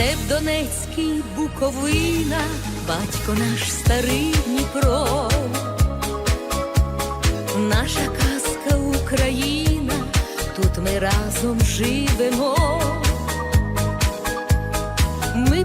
Степ Донецький, Буковина, батько наш старий Дніпро, наша казка Україна, тут ми разом живемо. Ми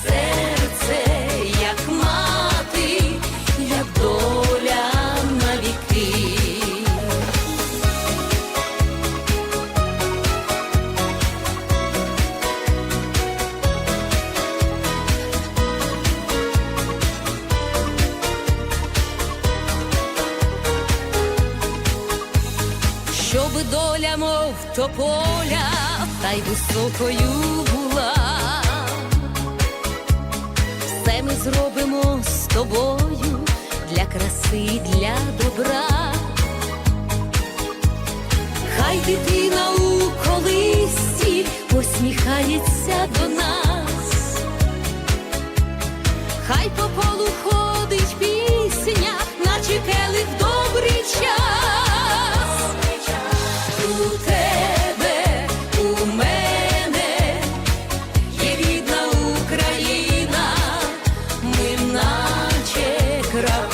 Щоб доля, мов тополя, та й високою була. Все ми зробимо з тобою для краси, для добра. Хай дитина у колисці посміхається до нас, хай по полу ходить наче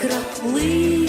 краплини